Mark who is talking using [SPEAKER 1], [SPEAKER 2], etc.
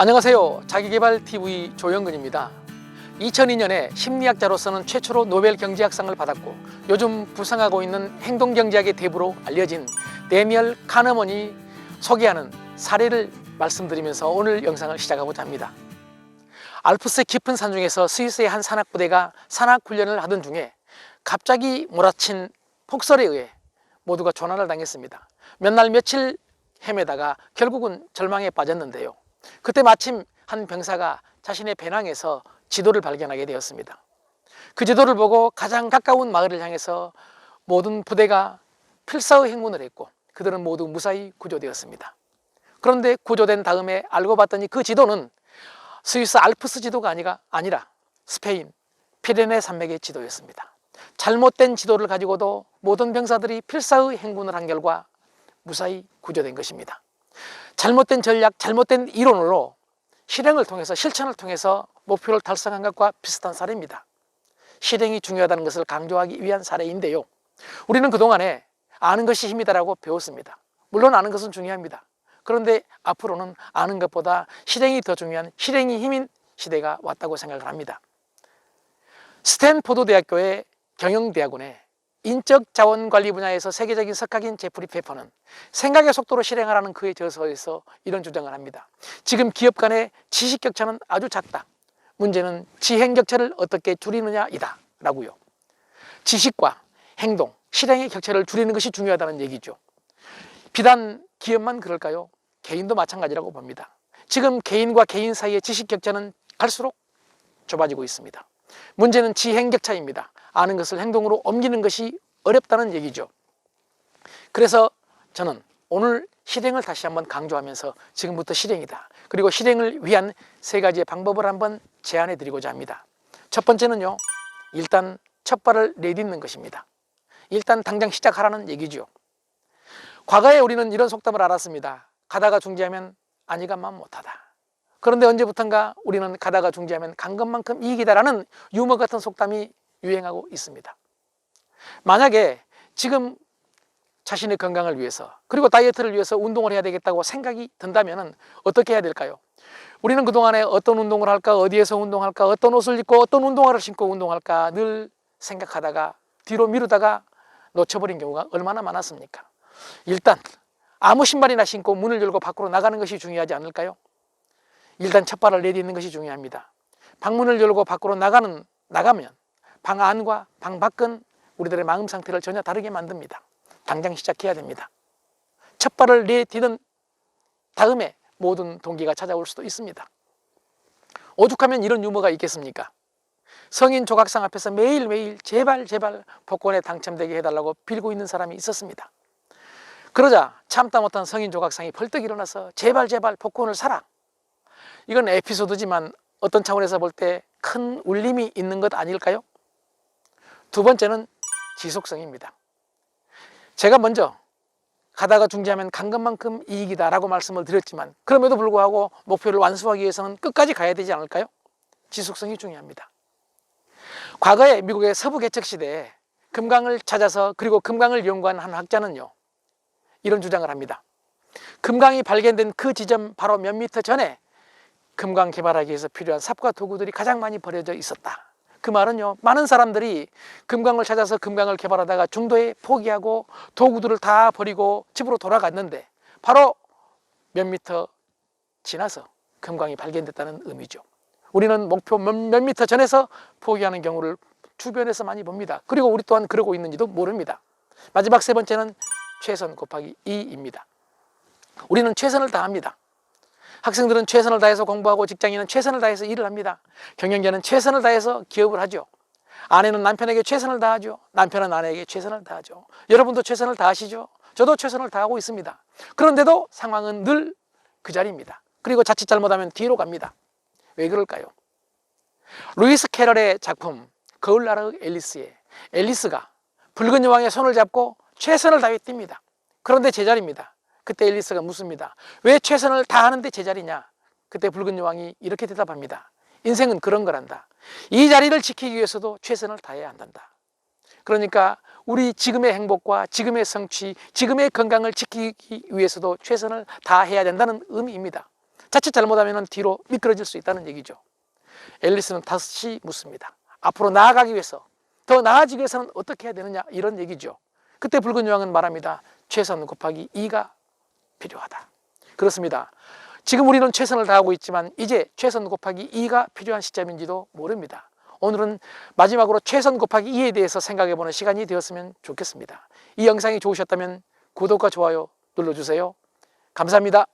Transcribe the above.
[SPEAKER 1] 안녕하세요. 자기개발TV 조영근입니다. 2002년에 심리학자로서는 최초로 노벨 경제학상을 받았고 요즘 부상하고 있는 행동경제학의 대부로 알려진 데니얼 카너먼이 소개하는 사례를 말씀드리면서 오늘 영상을 시작하고자 합니다. 알프스 깊은 산 중에서 스위스의 한 산악부대가 산악훈련을 하던 중에 갑자기 몰아친 폭설에 의해 모두가 조난을 당했습니다. 몇 날 며칠 헤매다가 결국은 절망에 빠졌는데요. 그때 마침 한 병사가 자신의 배낭에서 지도를 발견하게 되었습니다. 그 지도를 보고 가장 가까운 마을을 향해서 모든 부대가 필사의 행군을 했고 그들은 모두 무사히 구조되었습니다. 그런데 구조된 다음에 알고 봤더니 그 지도는 스위스 알프스 지도가 아니가 아니라 스페인 피레네 산맥의 지도였습니다. 잘못된 지도를 가지고도 모든 병사들이 필사의 행군을 한 결과 무사히 구조된 것입니다. 잘못된 전략, 잘못된 이론으로 실행을 통해서 실천을 통해서 목표를 달성한 것과 비슷한 사례입니다. 실행이 중요하다는 것을 강조하기 위한 사례인데요. 우리는 그동안에 아는 것이 힘이다라고 배웠습니다. 물론 아는 것은 중요합니다. 그런데 앞으로는 아는 것보다 실행이 더 중요한 실행이 힘인 시대가 왔다고 생각을 합니다. 스탠포드 대학교의 경영대학원에 인적 자원 관리 분야에서 세계적인 석학인 제프리 페퍼는 생각의 속도로 실행하라는 그의 저서에서 이런 주장을 합니다. 지금 기업 간의 지식 격차는 아주 작다. 문제는 지행 격차를 어떻게 줄이느냐이다. 라고요. 지식과 행동, 실행의 격차를 줄이는 것이 중요하다는 얘기죠. 비단 기업만 그럴까요? 개인도 마찬가지라고 봅니다. 지금 개인과 개인 사이의 지식 격차는 갈수록 좁아지고 있습니다. 문제는 지행 격차입니다. 아는 것을 행동으로 옮기는 것이 어렵다는 얘기죠. 그래서 저는 오늘 실행을 다시 한번 강조하면서 지금부터 실행이다. 그리고 실행을 위한 세 가지의 방법을 한번 제안해 드리고자 합니다. 첫 번째는요. 일단 첫 발을 내딛는 것입니다. 일단 당장 시작하라는 얘기죠. 과거에 우리는 이런 속담을 알았습니다. 가다가 중지하면 아니가만 못하다. 그런데 언제부턴가 우리는 가다가 중지하면 간 것만큼 이익이다라는 유머 같은 속담이 유행하고 있습니다. 만약에 지금 자신의 건강을 위해서 그리고 다이어트를 위해서 운동을 해야 되겠다고 생각이 든다면 어떻게 해야 될까요? 우리는 그동안에 어떤 운동을 할까, 어디에서 운동할까, 어떤 옷을 입고 어떤 운동화를 신고 운동할까 늘 생각하다가 뒤로 미루다가 놓쳐버린 경우가 얼마나 많았습니까? 일단 아무 신발이나 신고 문을 열고 밖으로 나가는 것이 중요하지 않을까요? 일단 첫 발을 내딛는 것이 중요합니다. 방문을 열고 밖으로 나가는 나가면 방 안과 방 밖은 우리들의 마음 상태를 전혀 다르게 만듭니다. 당장 시작해야 됩니다. 첫 발을 내딛은 다음에 모든 동기가 찾아올 수도 있습니다. 오죽하면 이런 유머가 있겠습니까? 성인 조각상 앞에서 매일매일 제발 제발 복권에 당첨되게 해달라고 빌고 있는 사람이 있었습니다. 그러자 참다 못한 성인 조각상이 벌떡 일어나서 제발 제발 복권을 사라. 이건 에피소드지만 어떤 차원에서 볼 때 큰 울림이 있는 것 아닐까요? 두 번째는 지속성입니다. 제가 먼저 가다가 중지하면 간 것만큼 이익이다 라고 말씀을 드렸지만 그럼에도 불구하고 목표를 완수하기 위해서는 끝까지 가야 되지 않을까요? 지속성이 중요합니다. 과거에 미국의 서부 개척 시대에 금강을 찾아서 그리고 금강을 연구한 한 학자는요 이런 주장을 합니다. 금강이 발견된 그 지점 바로 몇 미터 전에 금강 개발하기 위해서 필요한 삽과 도구들이 가장 많이 버려져 있었다. 그 말은요, 많은 사람들이 금강을 찾아서 금강을 개발하다가 중도에 포기하고 도구들을 다 버리고 집으로 돌아갔는데 바로 몇 미터 지나서 금강이 발견됐다는 의미죠. 우리는 목표 몇, 몇 미터 전에서 포기하는 경우를 주변에서 많이 봅니다. 그리고 우리 또한 그러고 있는지도 모릅니다. 마지막 세 번째는 최선 곱하기 2입니다. 우리는 최선을 다합니다. 학생들은 최선을 다해서 공부하고 직장인은 최선을 다해서 일을 합니다. 경영자는 최선을 다해서 기업을 하죠. 아내는 남편에게 최선을 다하죠. 남편은 아내에게 최선을 다하죠. 여러분도 최선을 다하시죠. 저도 최선을 다하고 있습니다. 그런데도 상황은 늘 그 자리입니다. 그리고 자칫 잘못하면 뒤로 갑니다. 왜 그럴까요? 루이스 캐럴의 작품 거울나라의 앨리스에 앨리스가 붉은 여왕의 손을 잡고 최선을 다해 뜁니다. 그런데 제자리입니다. 그때 앨리스가 묻습니다. 왜 최선을 다하는데 제자리냐? 그때 붉은 여왕이 이렇게 대답합니다. 인생은 그런 거란다. 이 자리를 지키기 위해서도 최선을 다해야 한단다. 그러니까 우리 지금의 행복과 지금의 성취, 지금의 건강을 지키기 위해서도 최선을 다해야 된다는 의미입니다. 자칫 잘못하면 뒤로 미끄러질 수 있다는 얘기죠. 앨리스는 다시 묻습니다. 앞으로 나아가기 위해서 더 나아지기 위해서는 어떻게 해야 되느냐 이런 얘기죠. 그때 붉은 요왕은 말합니다. 최선 곱하기 2가 필요하다. 그렇습니다. 지금 우리는 최선을 다하고 있지만 이제 최선 곱하기 2가 필요한 시점인지도 모릅니다. 오늘은 마지막으로 최선 곱하기 2에 대해서 생각해 보는 시간이 되었으면 좋겠습니다. 이 영상이 좋으셨다면 구독과 좋아요 눌러주세요. 감사합니다.